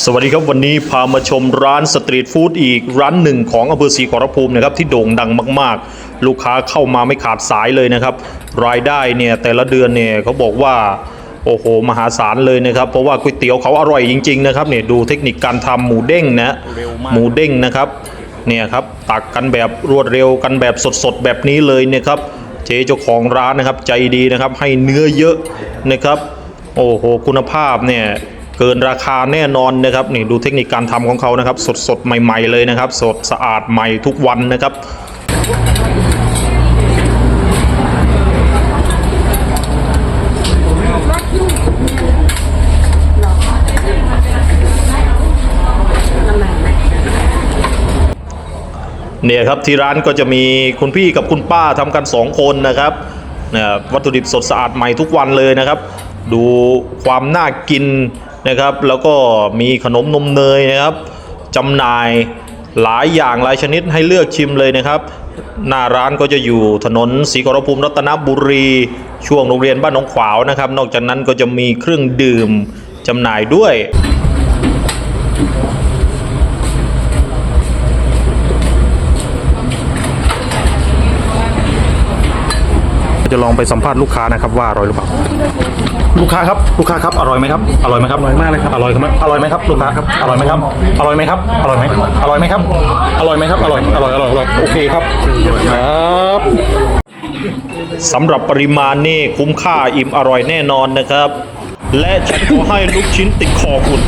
สวัสดีครับวันนี้พามาชมร้านสตรีทฟู้ดอีกร้านหนึ่งของอำเภอศรีขอรภูมินะครับที่โด่งดังมากๆ ลูกค้าเข้ามาไม่ขาดสายเลยนะครับ รายได้เนี่ยแต่ละเดือนเนี่ยเขาบอกว่าโอ้โหมหาศาลเลยนะครับ เพราะว่าก๋วยเตี๋ยวเขาอร่อยจริงๆนะครับเนี่ยดูเทคนิคการทำหมูเด้งนะหมูเด้งนะครับเนี่ยครับตักกันแบบรวดเร็วกันแบบสดๆแบบนี้เลยเนี่ยครับเจ๊เจ้าของร้านนะครับใจดีนะครับให้เนื้อเยอะนะครับโอ้โหคุณภาพเนี่ย เกินราคาแน่นอนนะครับนี่ดูเทคนิคการทำของเขานะครับ สดสดใหม่ ๆ เลยนะครับ สดสะอาดใหม่ทุกวันนะครับเนี่ยครับที่ร้านก็จะมีคุณพี่กับคุณป้าทำกันสองคนนะครับเนี่ยวัตถุดิบสดสะอาดใหม่ทุกวันเลยนะครับ ดูความน่ากิน นะครับ แล้วก็มีขนมนมเนยนะครับจำหน่ายหลายอย่างหลายชนิดให้เลือกชิมเลยนะครับ หน้าร้านก็จะอยู่ถนนศรีขอรภูมิรัตนบุรี ช่วงโรงเรียนบ้านหนองขวาวนะครับ นอกจากนั้นก็จะมีเครื่องดื่มจำหน่ายด้วย จะลองไปสัมภาษณ์ลูกค้านะครับว่าอร่อยหรือเปล่า ลูกค้าครับลูกค้าครับอร่อยไหมครับอร่อยไหมครับอร่อยมากเลยครับอร่อยไหมอร่อยไหมครับลูกค้าครับอร่อยไหมครับอร่อยไหมครับอร่อยไหมอร่อยไหมครับอร่อยไหมครับอร่อยอร่อยอร่อยอร่อยโอเคครับครับสำหรับปริมาณนี่คุ้มค่าอิ่มอร่อยแน่นอนนะครับ และฉันขอให้ลูกชิ้นติดคอคุณ